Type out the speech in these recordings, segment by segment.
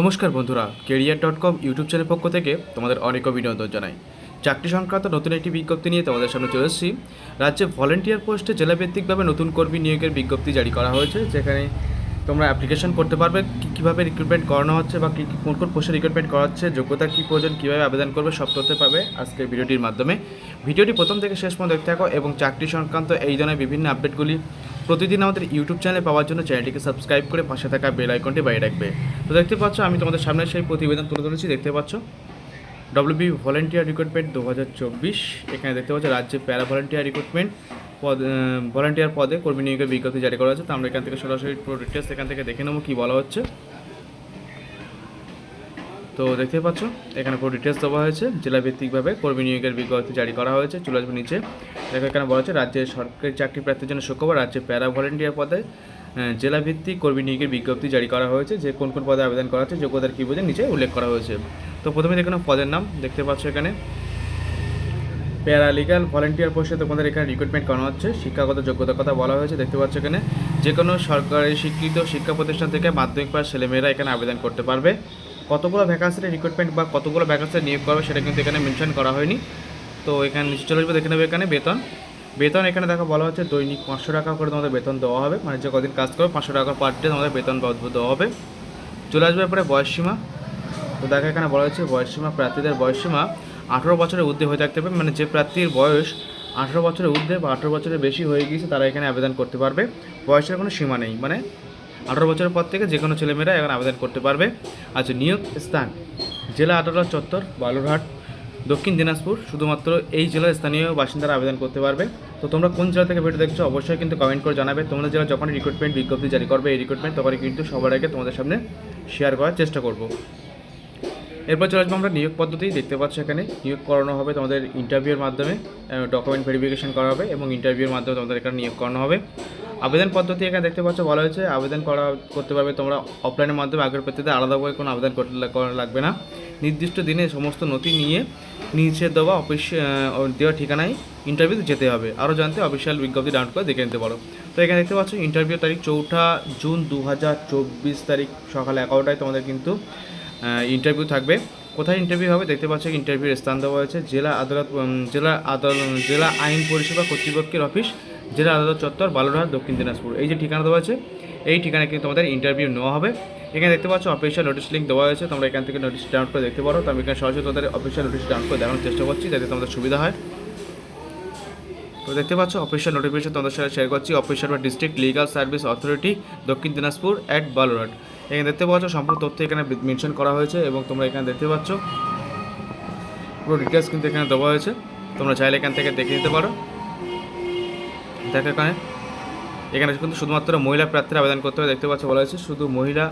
নমস্কার বন্ধুরা career dot com YouTube channel পক্ষ থেকে তোমাদের অনেক অভিনন্দন জানাই। চাকরি সংক্রান্ত নতুন একটি বিজ্ঞপ্তি নিয়ে তোমাদের সামনে চলে এসেছি। রাজ্যে ভলেন্টিয়ার পোস্টে জেলাভিত্তিকভাবে নতুন কর্মী নিয়োগের বিজ্ঞপ্তি জারি করা হয়েছে, যেখানে তোমরা অ্যাপ্লিকেশন করতে পারবে কীভাবে রিক্রুটমেন্ট করানো হচ্ছে বা কী কী কোন কোন পোস্টে রিক্রুটমেন্ট করা হচ্ছে যোগ্যতা কী প্রয়োজন, কীভাবে আবেদন করবে, সব তথ্য পাবে আজকের ভিডিওটির মাধ্যমে। ভিডিওটি প্রথম থেকে শেষ পর্যন্ত দেখতে থাকো এবং চাকরি সংক্রান্ত এই ধরনের বিভিন্ন আপডেটগুলি প্রতিদিন আমাদের ইউটিউব চ্যানেলে পাওয়ার জন্য চ্যানেলটিকে সাবস্ক্রাইব করে পাশে থাকা বেল আইকনটি বাইরে রাখবে। তো দেখতে পাচ্ছ, আমি তোমাদের সামনে সেই প্রতিবেদন তুলে ধরেছি, দেখতে পাচ্ছ? ডব্লিউবি ভলেন্টিয়ার রিক্রুটমেন্ট দু হাজার চব্বিশ, এখানে দেখতে পাচ্ছ, রাজ্যে প্যারা ভলেন্টিয়ার রিক্রুটমেন্ট পদ ভলেন্টিয়ার পদে কর্মী নিয়োগের বিজ্ঞপ্তি জারি করা হয়েছে। তো আমরা এখান থেকে সরাসরি পুরো ডিটেলস এখান থেকে দেখে নেব কী বলা হচ্ছে। তো দেখতে পাচ্ছ, এখানে পুরো ডিটেলস দেওয়া হয়েছে। জেলাভিত্তিকভাবে কর্মী নিয়োগের বিজ্ঞপ্তি জারি করা হয়েছে, চলে আসবে নিচে। দেখো, এখানে বলা হচ্ছে, রাজ্যের সরকারি চাকরি প্রার্থীর জন্য শুক্রবার রাজ্যে প্যারা ভলেন্টিয়ার পদে জেলাভিত্তিক কর্মী নিয়োগের বিজ্ঞপ্তি জারি করা হয়েছে, যে কোন কোন পদে আবেদন করা হচ্ছে, যোগ্যতার কী বোঝে নিচে উল্লেখ করা হয়েছে। তো প্রথমে দেখুন পদের নাম, দেখতে পাচ্ছ এখানে। প্যারালিগাল ভলেন্টিয়ার পোস্টে তোমাদের এখানে রিক্রুটমেন্ট করানো হচ্ছে, শিক্ষাগত যোগ্যতার কথা বলা হয়েছে, দেখতে পাচ্ছ এখানে। যে কোনো সরকারি স্বীকৃত শিক্ষা প্রতিষ্ঠান থেকে মাধ্যমিক পাস ছেলেমেয়েরা এখানে আবেদন করতে পারবে। কতগুলো ভ্যাকান্সির রিক্রুটমেন্ট বা কতগুলো ভ্যাকান্সি নিয়োগ করবে সেটা কিন্তু এখানে মেনশন করা হয়নি। তো এখানে নিচে চলে আসবে দেখে নেবে এখানে বেতন। বেতন এখানে দেখো বলা হচ্ছে দৈনিক পাঁচশো টাকা করে তোমাদের বেতন দেওয়া হবে। মানে যে কদিন কাজ করবে, পাঁচশো টাকা পার ডে তোমাদের বেতন দেওয়া হবে। চলে আসবে পরে বয়সসীমা। তো দেখো এখানে বলা হচ্ছে বয়সসীমা, প্রার্থীদের বয়সসীমা আঠেরো বছরের ঊর্ধ্বে হয়ে থাকতে হবে মানে যে প্রার্থীর বয়স আঠেরো বছরের ঊর্ধ্বে বা আঠেরো বছরের বেশি হয়ে গিয়েছে, তারা এখানে আবেদন করতে পারবে। বয়সের কোনো সীমা নেই। মানে আঠেরো বছরের পর থেকে যে কোনো ছেলেমেয়েরা এখন আবেদন করতে পারবে। আচ্ছা নিয়োগ স্থান, জেলা আদালত চত্বর, বালুরহাট, দক্ষিণ দিনাজপুর, শুধুমাত্র এই জেলার স্থানীয় বাসিন্দারা আবেদন করতে পারবে। তো তোমরা কোন জেলা থেকে ভিডিও দেখছ অবশ্যই কিন্তু কমেন্ট করে জানাবে। তোমাদের জেলা যখন রিক্রুটমেন্ট বিজ্ঞপ্তি জারি করবে, এই রিক্রুটমেন্ট তখনই কিন্তু সবার আগে তোমাদের সামনে শেয়ার করার চেষ্টা করব। এরপর চলে আসব আমরা নিয়োগ পদ্ধতি, দেখতে পাচ্ছ এখানে নিয়োগ করানো হবে তোমাদের ইন্টারভিউর মাধ্যমে ডকুমেন্ট ভেরিফিকেশন করা হবে এবং ইন্টারভিউর মাধ্যমে তোমাদের এখানে নিয়োগ করানো হবে। আবেদন পদ্ধতি এখানে দেখতে পাচ্ছ বলা হয়েছে। আবেদন করা করতে পারবে তোমরা অফলাইনের মাধ্যমে। আগের প্রার্থীতে আলাদাভাবে কোনো আবেদন করতে করা লাগবে না। নির্দিষ্ট দিনে সমস্ত নথি নিয়ে নিচে দেওয়া অফিস দেওয়া ঠিকানায় ইন্টারভিউতে যেতে হবে। আরও জানতে অফিসিয়াল বিজ্ঞপ্তি ডাউনলোড করে দেখে নিতে পারো। তো এখানে দেখতে পাচ্ছ ইন্টারভিউ তারিখ চৌঠা জুন দু হাজার চব্বিশ তারিখ সকাল এগারোটায় তোমাদের কিন্তু ইন্টারভিউ থাকবে। কোথায় ইন্টারভিউ হবে দেখতে পাচ্ছ ইন্টারভিউর স্থান দেওয়া হয়েছে। জেলা আদালত জেলা আদালত জেলা আইন পরিষেবা কর্তৃপক্ষের অফিস জেলা আদালত চত্বর বালুরহাট দক্ষিণ দিনাজপুর। এই যে ঠিকানা দেওয়া আছে, এই ঠিকানায় কিন্তু তোমাদের ইন্টারভিউ নেওয়া হবে। এখানে দেখতে পাচ্ছ অফিসিয়াল নোটিশ লিঙ্ক দেওয়া হয়েছে। তোমরা এখান থেকে নোটিশ ডাউনলোড করে দেখতে পারো। তো আমি এখানে সরাসরি তোমাদের অফিসিয়াল নোটিশ ডাউনলোড করে দেখানোর চেষ্টা করছি, যাতে তোমাদের সুবিধা হয়। তো দেখতে পাচ্ছ অফিসিয়াল নোটিফিকেশন তোমাদের সাথে শেয়ার করছি। অফিসিয়াল বা ডিস্ট্রিক্ট লিগাল সার্ভিস অথরিটি দক্ষিণ দিনাজপুর অ্যাট বালুরহাট এখানে দেখতে পাচ্ছ, সম্পূর্ণ তথ্য এখানে মেনশন করা হয়েছে এবং তোমরা এখানে দেখতে পাচ্ছ, পুরো ডিটেলস কিন্তু এখানে দেওয়া হয়েছে। তোমরা চাইলে এখান থেকে দেখে নিতে পারো। দেখো এখানে এখানে কিন্তু শুধুমাত্র মহিলা প্রার্থীরা আবেদন করতে হবে, দেখতে পাচ্ছ বলা হয়েছে। শুধু মহিলা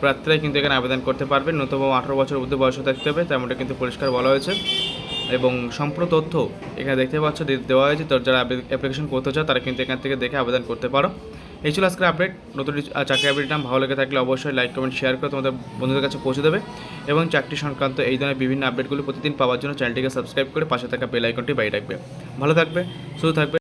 প্রার্থীরাই কিন্তু এখানে আবেদন করতে পারবেন ন্যূনতম আঠারো বছর ঊর্ধ্বে বয়স থাকতে হবে, তেমনটা কিন্তু পরিষ্কার বলা হয়েছে। এবং সম্পূর্ণ তথ্য এখানে দেখতে পাচ্ছ দেওয়া হয়েছে। তো যারা অ্যাপ্লিকেশন করতে চাও, তারা কিন্তু এখান থেকে দেখে আবেদন করতে পারো। এই ছিল আজকের আপডেট নতুন চাকরি আপডেট নাম ভালো লেগে থাকলে অবশ্যই লাইক কমেন্ট শেয়ার করে তোমাদের বন্ধুদের কাছে পৌঁছে দেবে। এবং চাকরি সংক্রান্ত এই ধরনের বিভিন্ন আপডেটগুলি প্রতিদিন পাওয়ার জন্য চ্যানেলটিকে সাবস্ক্রাইব করে পাশে থাকা বেল আইকনটি বাইরে রাখবে। ভালো থাকবে শুধু থাকবে।